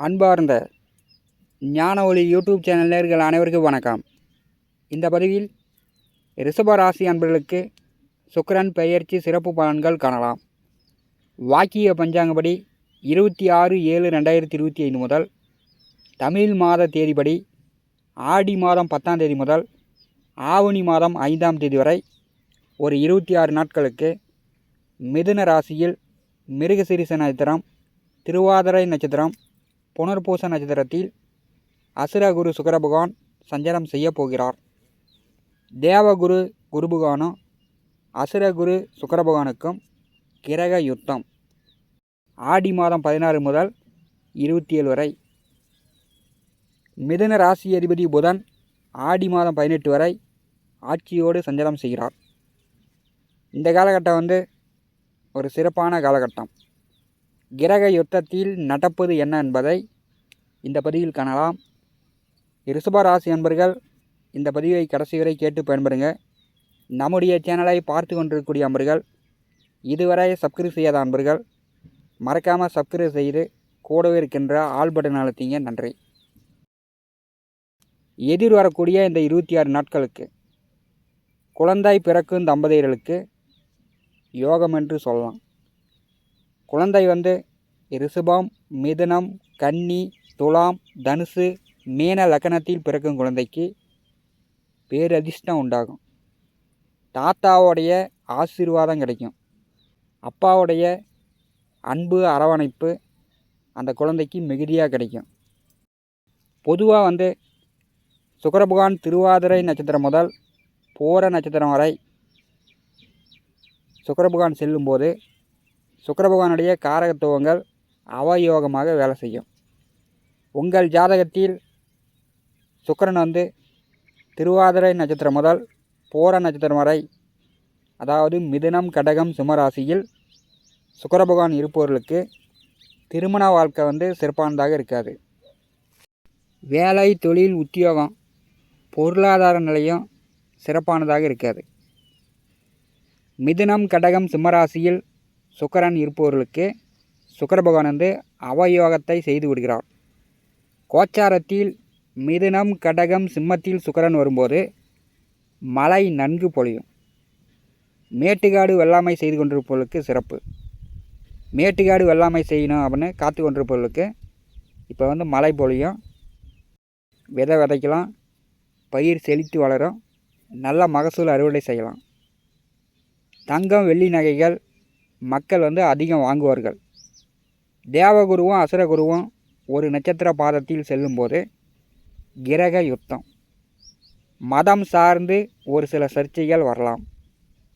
அன்பார்ந்த ஞான ஒளி யூடியூப் சேனல் நேர்கள் அனைவருக்கும் வணக்கம். இந்த பதிவில் ரிஷப ராசி அன்பர்களுக்கு சுக்கரன் பெயர்ச்சி சிறப்பு பலன்கள் காணலாம். வாக்கிய பஞ்சாங்கப்படி இருபத்தி ஆறு ஏழு ரெண்டாயிரத்தி இருபத்தி ஐந்து முதல் தமிழ் மாத தேதிப்படி ஆடி மாதம் பத்தாம் தேதி முதல் ஆவணி மாதம் ஐந்தாம் தேதி வரை ஒரு இருபத்தி ஆறு நாட்களுக்கு மிதுன ராசியில் மிருகசிரிச நட்சத்திரம் திருவாதிரை நட்சத்திரம் புனர்பூச நட்சத்திரத்தில் அசுரகுரு சுக்கரபகவான் சஞ்சாரம் செய்ய போகிறார். தேவகுரு குருபகவானும் அசுரகுரு சுக்கரபகவானுக்கும் கிரக யுத்தம். ஆடி மாதம் பதினாறு முதல் இருபத்தி ஏழு வரை. மிதுன ராசி அதிபதி புதன் ஆடி மாதம் பதினெட்டு வரை ஆட்சியோடு சஞ்சாரம் செய்கிறார். இந்த காலகட்டம் வந்து ஒரு சிறப்பான காலகட்டம். கிரக யுத்தத்தில் நடப்பது என்ன என்பதை இந்த பதிவில் காணலாம். ரிஷப ராசி அன்பர்கள் இந்த பதிவை கடைசி வரை கேட்டு பயன்பெறுங்க நம்முடைய சேனலை பார்த்து கொண்டிருக்கக்கூடிய அன்பர்கள் இதுவரை சப்ஸ்கிரைப் செய்யாத அன்பர்கள் மறக்காமல் சப்ஸ்கிரைப் செய்து கூடவே இருக்கின்ற ஆல் பட்டன் அழுத்திங்க. நன்றி. எதிர்வரக்கூடிய இந்த இருபத்தி ஆறு நாட்களுக்கு குழந்தை பிறக்கும் தம்பதியர்களுக்கு யோகம் என்று சொல்லலாம். குழந்தை வந்து ரிஷபம் மிதுனம் கன்னி துலாம் தனுசு மீன லக்கணத்தில் பிறக்கும் குழந்தைக்கு பேரதிர்ஷ்டம் உண்டாகும். தாத்தாவுடைய ஆசீர்வாதம் கிடைக்கும். அப்பாவுடைய அன்பு அரவணைப்பு அந்த குழந்தைக்கு மிகுதியாக கிடைக்கும். பொதுவாக வந்து சுக்கரபகவான் திருவாதிரை நட்சத்திரம் முதல் போர நட்சத்திரம் வரை சுக்கரபகவான் செல்லும்போது சுக்கரபகவானுடைய காரகத்துவங்கள் அவயோகமாக வேலை செய்யும். உங்கள் ஜாதகத்தில் சுக்கரன் வந்து திருவாதிரை நட்சத்திரம் முதல் போர நட்சத்திரம் வரை அதாவது மிதுனம் கடகம் சிம்மராசியில் சுக்கரபகவான் இருப்பவர்களுக்கு திருமண வாழ்க்கை வந்து சிறப்பானதாக இருக்காது. வேலை தொழில் உத்தியோகம் பொருளாதார நிலையம் சிறப்பானதாக இருக்காது. மிதுனம் கடகம் சிம்மராசியில் சுக்கரன் இருப்பவர்களுக்கு சுக்கர பகவான் வந்து அவயோகத்தை செய்து விடுகிறார். கோச்சாரத்தில் மிதுனம் கடகம் சிம்மத்தில் சுக்கரன் வரும்போது மழை நன்கு பொழியும். மேட்டுக்காடு வெள்ளாமை செய்து கொண்டிருப்பவர்களுக்கு சிறப்பு. மேட்டுக்காடு வெள்ளாமை செய்யணும் அப்படின்னு காத்து கொண்டிருப்பவர்களுக்கு இப்போ வந்து மழை பொழியும். விதை விதைக்கலாம். பயிர் செழித்து வளரும். நல்ல மகசூல் அறுவடை செய்யலாம். தங்கம் வெள்ளி நகைகள் மக்கள் வந்து அதிகம் வாங்குவார்கள். தேவகுருவும் அசுரகுருவும் ஒரு நட்சத்திர பாதத்தில் செல்லும்போது கிரக யுத்தம். மதம் சார்ந்து ஒரு சில சர்ச்சைகள் வரலாம்.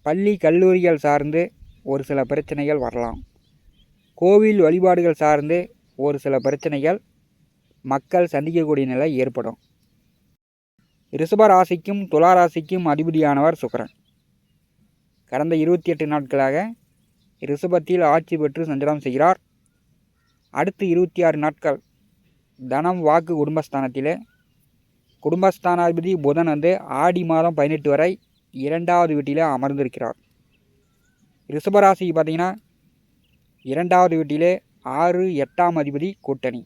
பள்ளி கல்லூரிகள் சார்ந்து ஒரு சில பிரச்சனைகள் வரலாம். கோவில் வழிபாடுகள் சார்ந்து ஒரு சில பிரச்சனைகள் மக்கள் சந்திக்கக்கூடிய நிலை ஏற்படும். ரிஷபராசிக்கும் துளாராசிக்கும் அதிபதியானவர் சுக்கரன். கடந்த இருபத்தி எட்டு நாட்களாக ரிஷபத்தில் ஆட்சி பெற்று சஞ்சாரம் செய்கிறார். அடுத்து இருபத்தி ஆறு நாட்கள் தனம் வாக்கு குடும்பஸ்தானத்திலே. குடும்பஸ்தானாதிபதி புதன் வந்து ஆடி மாதம் பதினெட்டு வரை இரண்டாவது வீட்டிலே அமர்ந்திருக்கிறார். ரிஷபராசிக்கு பார்த்தீங்கன்னா இரண்டாவது வீட்டிலே ஆறு எட்டாம் அதிபதி கூட்டணி.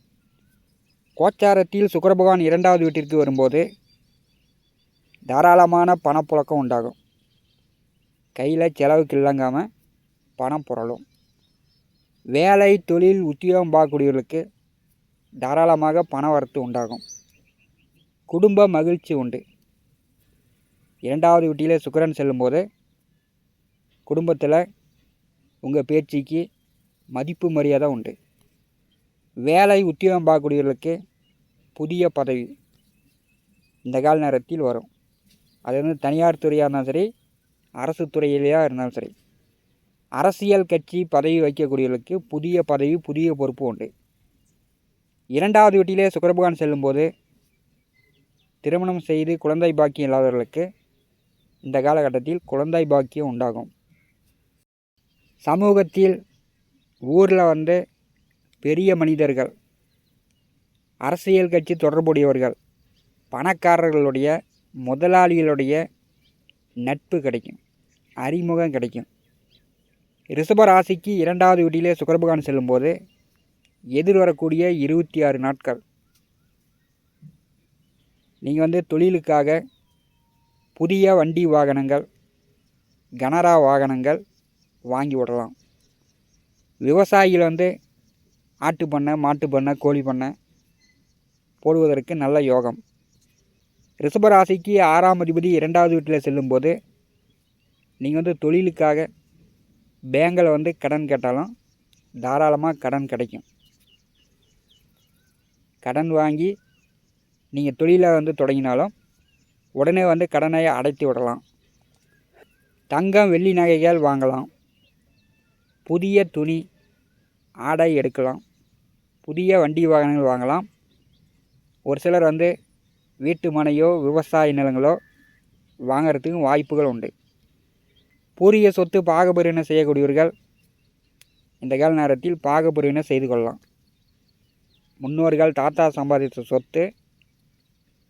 கோச்சாரத்தில் சுக்கரபகவான் இரண்டாவது வீட்டிற்கு வரும்போது தாராளமான பணப்புழக்கம் உண்டாகும். கையில் செலவுக்கு இல்லங்காமல் பணம் புரளும். வேலை தொழில் உத்தியோகம் பார்க்கக்கூடியவர்களுக்கு தாராளமாக பண வரத்து உண்டாகும். குடும்ப மகிழ்ச்சி உண்டு. இரண்டாவது வீட்டிலே சுக்கரன் செல்லும்போது குடும்பத்தில் உங்கள் பேச்சுக்கு மதிப்பு மரியாதை உண்டு. வேலை உத்தியோகம் பார்க்கக்கூடியவர்களுக்கு புதிய பதவி இந்த கால நேரத்தில் வரும். அது வந்து தனியார் துறையாக இருந்தாலும் சரி அரசு துறையிலேயா இருந்தாலும் சரி. அரசியல் கட்சி பதவி வைக்கக்கூடியவர்களுக்கு புதிய பதவி புதிய பொறுப்பு உண்டு. இரண்டாவது வீட்டிலே சுக்கரபகவான் செல்லும்போது திருமணம் செய்து குழந்தை பாக்கியம் இல்லாதவர்களுக்கு இந்த காலகட்டத்தில் குழந்தை பாக்கியம் உண்டாகும். சமூகத்தில் ஊரில் வந்து பெரிய மனிதர்கள் அரசியல் கட்சி தொடர்புடையவர்கள் பணக்காரர்களுடைய முதலாளிகளுடைய நட்பு கிடைக்கும் அறிமுகம் கிடைக்கும். ரிஷப ராசிக்கு இரண்டாவது வீட்டிலே சுக்கரபகவான் செல்லும்போது எதிர் வரக்கூடிய இருபத்தி ஆறு நாட்கள். நீங்கள் வந்து தொழிலுக்காக புதிய வண்டி வாகனங்கள் கனரா வாகனங்கள் வாங்கி விடலாம். விவசாயிகள் வந்து ஆட்டு பண்ணை மாட்டு பண்ணை கோழி பண்ணை போடுவதற்கு நல்ல யோகம். ரிஷபராசிக்கு ஆறாம் அதிபதி இரண்டாவது வீட்டில் செல்லும்போது நீங்கள் வந்து தொழிலுக்காக பேங்கில் வந்து கடன் கேட்டாலும் தாராளமாக கடன் கிடைக்கும். கடன் வாங்கி நீங்கள் தொழிலை வந்து தொடங்கினாலும் உடனே வந்து கடனை அடைத்து விடலாம். தங்கம் வெள்ளி நகைகள் வாங்கலாம். புதிய துணி ஆடை எடுக்கலாம். புதிய வண்டி வாகனங்கள் வாங்கலாம். ஒரு சிலர் வந்து வீட்டு மனையோ விவசாய நிலங்களோ வாங்கிறதுக்கும் வாய்ப்புகள் உண்டு. பூரிய சொத்து பாகபிரிவினை செய்யக்கூடியவர்கள் இந்த கால நேரத்தில் பாகபிரிவினை செய்து கொள்ளலாம். முன்னோர்கள் தாத்தா சம்பாதித்த சொத்து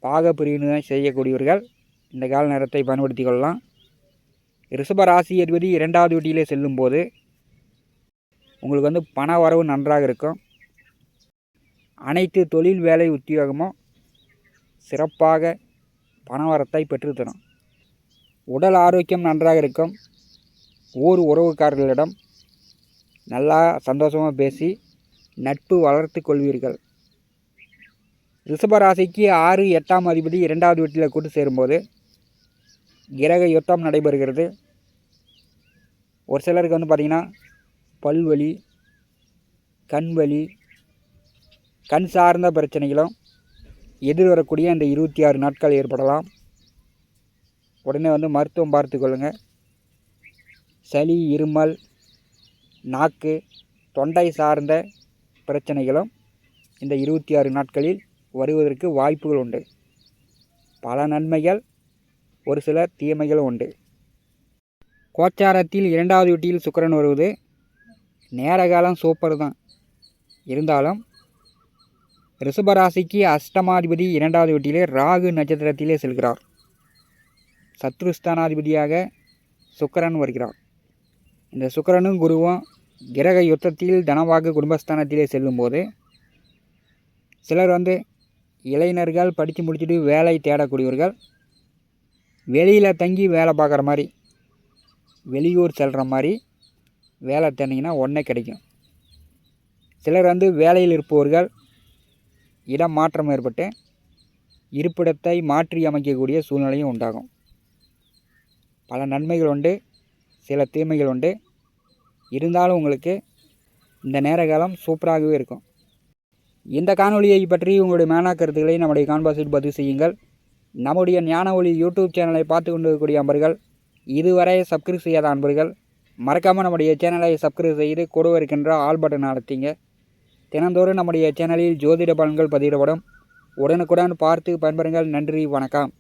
பாகப்பிரிவினை செய்யக்கூடியவர்கள் இந்த கால நேரத்தை பயன்படுத்தி கொள்ளலாம். ரிஷப ராசி அதிபதி இரண்டாவது வீட்டிலே செல்லும்போது உங்களுக்கு வந்து பண வரவு நன்றாக இருக்கும். அனைத்து தொழில் வேலை உத்தியோகமும் சிறப்பாக பணவரத்தை பெற்றுத்தரும் உடல் ஆரோக்கியம் நன்றாக இருக்கும். ஊர் உறவுக்காரர்களிடம் நல்லா சந்தோஷமாக பேசி நட்பு வளர்த்து கொள்வீர்கள். ரிஷபராசிக்கு ஆறு எட்டாம் அதிபதி இரண்டாவது வீட்டில் கூட்டு சேரும்போது கிரக யுத்தம் நடைபெறுகிறது. ஒரு சிலருக்கு வந்து பார்த்திங்கன்னா பல்வலி கண் வலி கண் சார்ந்த பிரச்சனைகளும் எதிர்வரக்கூடிய இந்த இருபத்தி ஆறு நாட்கள் ஏற்படலாம். உடனே வந்து மருத்துவம் பார்த்து கொள்ளுங்கள் சளி இருமல் நாக்கு தொண்டை சார்ந்த பிரச்சனைகளும் இந்த இருபத்தி ஆறு நாட்களில் வருவதற்கு வாய்ப்புகள் உண்டு. பல நன்மைகள் ஒரு சில தீமைகளும் உண்டு. கோச்சாரத்தில் இரண்டாவது வீட்டில் சுக்கரன் வருவது நேர காலம் சூப்பர் தான் இருந்தாலும் ரிஷபராசிக்கு அஷ்டமாதிபதி இரண்டாவது வீட்டிலே ராகு நட்சத்திரத்திலே செல்கிறார். சத்ருஸ்தானாதிபதியாக சுக்கரன் வருகிறார். இந்த சுக்கரனும் குருவும் கிரக யுத்தத்தில் தனவாக்கு குடும்பஸ்தானத்திலே செல்லும்போது சிலர் வந்து இளைஞர்கள் படித்து முடிச்சுட்டு வேலை தேடக்கூடியவர்கள் வெளியில் தங்கி வேலை பார்க்குற மாதிரி வெளியூர் செல்கிற மாதிரி வேலை தேடிங்கன்னா ஒன்றே கிடைக்கும். சிலர் வந்து வேலையில் இருப்பவர்கள் இடம் மாற்றம் ஏற்பட்டு இருப்பிடத்தை மாற்றி அமைக்கக்கூடிய சூழ்நிலையும் உண்டாகும். பல நன்மைகள் உண்டு. சில தீமைகள் உண்டு. இருந்தாலும் உங்களுக்கு இந்த நேர காலம் சூப்பராகவே இருக்கும். இந்த காணொலியை பற்றி உங்களுடைய மேனா கருத்துக்களை நம்முடைய கான்பாஸில் பதிவு செய்யுங்கள். நம்முடைய ஞான ஒளி யூடியூப் சேனலை பார்த்து கொண்டிருக்கக்கூடிய அன்பர்கள் இதுவரை சப்ஸ்கிரைப் செய்யாத அன்பர்கள் மறக்காமல் நம்முடைய சேனலை சப்ஸ்கிரைப் செய்து கூட இருக்கின்ற ஆல் பட்டன் அழுத்திங்க. தினந்தோறும் நம்முடைய சேனலில் ஜோதிட பலன்கள் பதிவிடப்படும். உடனுக்குடன் பார்த்து பயன்பெறுங்கள். நன்றி வணக்கம்.